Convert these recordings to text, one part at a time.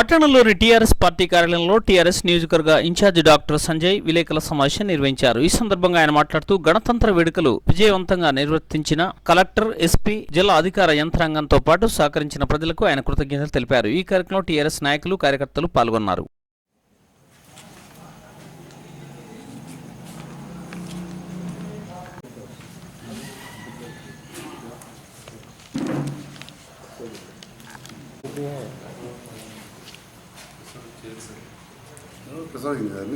పట్టణంలోని TRS party కార్యాలయంలో TRS నియోజకవర్గ ఇన్ఛార్జి డాక్టర్ సంజయ్ విలేకరుల సమావేశం నిర్వహించారు. ఈ సందర్భంగా ఆయన మాట్లాడుతూ గణతంత్ర వేడుకలు విజయవంతంగా నిర్వర్తించిన కలెక్టర్ ఎస్పీ జిల్లా అధికార యంత్రాంగంతో పాటు సహకరించిన ప్రజలకు ఆయన కృతజ్ఞతలు తెలిపారు. ఈ కార్యక్రమంలో టీఆర్ఎస్ నాయకులు కార్యకర్తలు పాల్గొన్నారు. preserving that.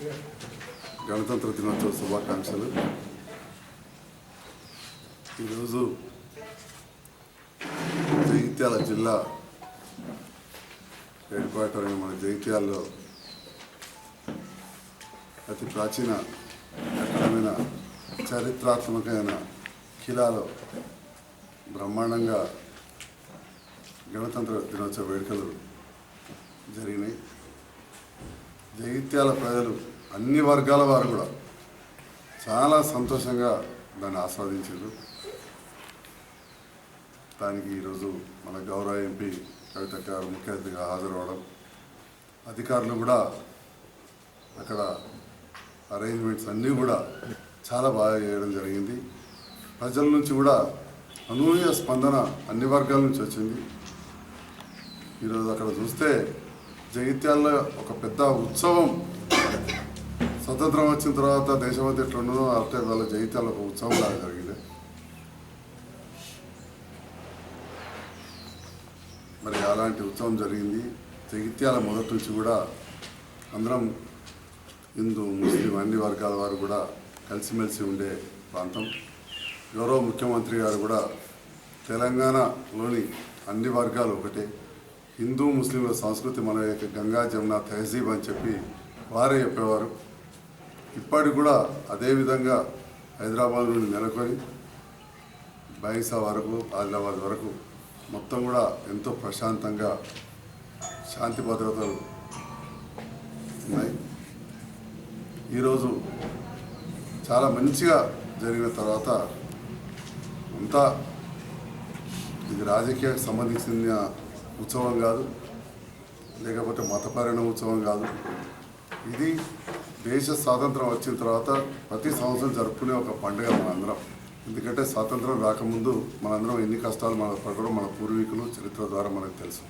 Yeah. గణతంత్ర దినోత్సవ శుభాకాంక్షలు. ఈరోజు జగిత్యాల జిల్లా హెడ్ క్వార్టర్ మన జగిత్యాలలో అతి ప్రాచీన కట్టడమైన చరిత్రాత్మకమైన కిలాలో బ్రహ్మాండంగా గణతంత్ర దినోత్సవ వేడుకలు జరిగినాయి. జగిత్యాల ప్రజలు అన్ని వర్గాల వారు కూడా చాలా సంతోషంగా దాన్ని ఆస్వాదించారు. దానికి ఈరోజు మన గౌరవ ఎంపీ కవిత గారు ముఖ్య అతిథిగా హాజరవడం అధికారులు కూడా అక్కడ అరేంజ్మెంట్స్ అన్నీ కూడా చాలా బాగా చేయడం జరిగింది. ప్రజల నుంచి కూడా అనూహ్య స్పందన అన్ని వర్గాల నుంచి వచ్చింది. ఈరోజు అక్కడ చూస్తే జగిత్యాల్లో ఒక పెద్ద ఉత్సవం స్వతంత్రం వచ్చిన తర్వాత దేశమంతా ఎట్లుండదో అంటే వాళ్ళ జయితాలు ఒక ఉత్సవం లాగా జరిగింది. మరి అలాంటి ఉత్సవం జరిగింది. జగిత్యాల మొదటి నుంచి కూడా అందరం హిందూ ముస్లిం అన్ని వర్గాల వారు కూడా కలిసిమెలిసి ఉండే ప్రాంతం. గౌరవ ముఖ్యమంత్రి గారు కూడా తెలంగాణలోని అన్ని వర్గాలు ఒకటే. హిందూ ముస్లింల సంస్కృతి మన యొక్క గంగా జమున తహజీబ్ అని చెప్పి వారే చెప్పేవారు. ఇప్పటికి కూడా అదేవిధంగా హైదరాబాద్ నుండి నెలకొని బైసా వరకు ఆదిలాబాద్ వరకు మొత్తం కూడా ఎంతో ప్రశాంతంగా శాంతి భద్రతలు ఉన్నాయి. ఈరోజు చాలా మంచిగా జరిగిన తర్వాత అంతా ఇది రాజకీయానికి సంబంధించిన ఉత్సవం కాదు లేకపోతే మతపరమైన ఉత్సవం కాదు. ఇది దేశ స్వాతంత్రం వచ్చిన తర్వాత ప్రతి సంవత్సరం జరుపుకునే ఒక పండుగ మనందరం. ఎందుకంటే స్వాతంత్రం రాకముందు మనందరం ఎన్ని కష్టాలు మన పడడం మన పూర్వీకులు చరిత్ర ద్వారా మనకు తెలుసు.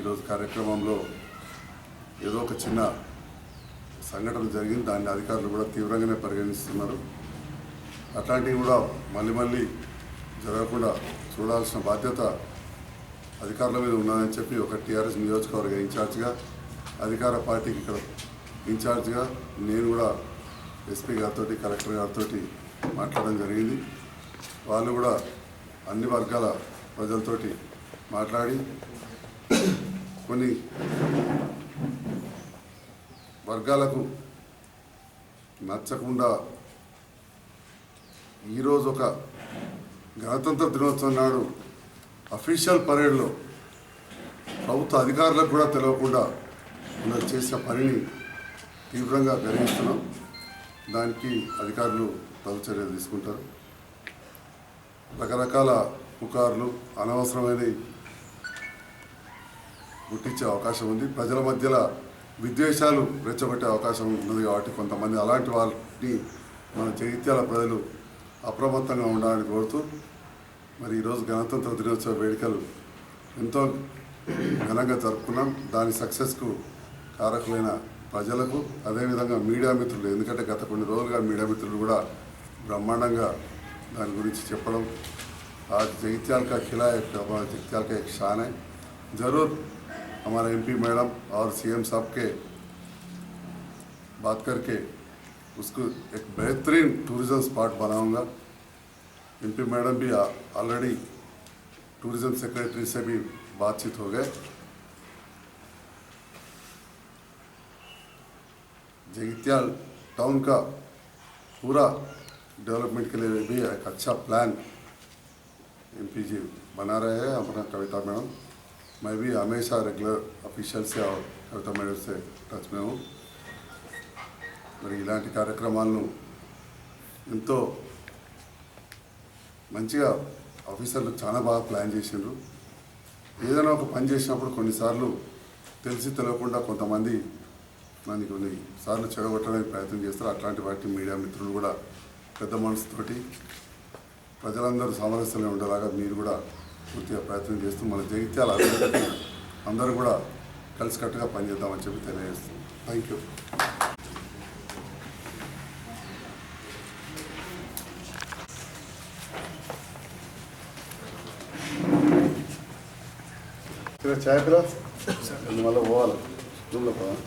ఈరోజు కార్యక్రమంలో ఏదో ఒక చిన్న సంఘటన జరిగింది. దాన్ని అధికారులు కూడా తీవ్రంగానే పరిగణిస్తున్నారు. అట్లాంటివి కూడా మళ్ళీ మళ్ళీ జరగకుండా చూడాల్సిన బాధ్యత అధికారుల మీద ఉన్నదని చెప్పి ఒక టీఆర్ఎస్ నియోజకవర్గ ఇన్ఛార్జ్గా అధికార పార్టీకి ఇక్కడ ఇన్ఛార్జ్గా నేను కూడా ఎస్పీ గారితో కలెక్టర్ గారితో మాట్లాడడం జరిగింది. వాళ్ళు కూడా అన్ని వర్గాల ప్రజలతోటి మాట్లాడి కొన్ని వర్గాలకు నచ్చకుండా ఈరోజు ఒక గణతంత్ర దినోత్సవం నాడు అఫీషియల్ పరేడ్లో ప్రభుత్వ అధికారులకు కూడా తెలియకుండా మనం చేసిన పనిని తీవ్రంగా గర్విస్తున్నాం దానికి అధికారులు తగు చర్యలు తీసుకుంటారు. రకరకాల పుకార్లు అనవసరమైనవి గుర్తించే అవకాశం ఉంది. ప్రజల మధ్యలో విద్వేషాలు రెచ్చగొట్టే అవకాశం ఉన్నది కాబట్టి కొంతమంది అలాంటి వారిని మన జగిత్యాల ప్రజలు అప్రమత్తంగా ఉండాలని కోరుతూ మరి ఈరోజు గణతంత్ర దినోత్సవ వేడుకలు ఎంతో ఘనంగా జరుపుకున్నాం దాని సక్సెస్కు కారకులైన ప్రజలకు అదేవిధంగా మీడియా మిత్రులు ఎందుకంటే గత కొన్ని రోజులుగా మీడియా మిత్రులు కూడా బ్రహ్మాండంగా దాని గురించి చెప్పడం आज जगित्याल का खिला है हमारा जगित्याल का एक शान है ज़रूर हमारा एमपी मैडम और सीएम साहब के बात करके उसको एक बेहतरीन टूरिज़्म स्पॉट बनाऊंगा एमपी मैडम भी ऑलरेडी टूरिज़्म सेक्रेटरी से भी बातचीत हो गए जगित्याल टाउन का पूरा डेवलपमेंट के लिए भी एक अच्छा प्लान एम जी बना रहे हैं अपना कविता मैडम मैं भी हमेशा रेगुलर ऑफिशियल से और कविता मैडम से टच में हूँ మరి ఇలాంటి కార్యక్రమాలను ఎంతో మంచిగా ఆఫీసర్లు చాలా బాగా ప్లాన్ చేసిండ్రు. ఏదైనా ఒక పని చేసినప్పుడు కొన్నిసార్లు తెలిసి తెలియకుండా కొంతమంది దాన్ని కొన్ని సార్లు చెడగొట్టడానికి ప్రయత్నం చేస్తారు. అట్లాంటి వాటిని మీడియా మిత్రులు కూడా పెద్ద మనసుతోటి ప్రజలందరూ సామరస్యంలో ఉండేలాగా మీరు కూడా పూర్తిగా ప్రయత్నం చేస్తూ మన జగిత్యాల అందరూ కూడా కలిసికట్టుగా పనిచేద్దామని చెప్పి తెలియజేస్తాం థ్యాంక్ యూ చాయ్ పిల్ల మళ్ళీ పోవాలి. రూమ్లో పోవాలి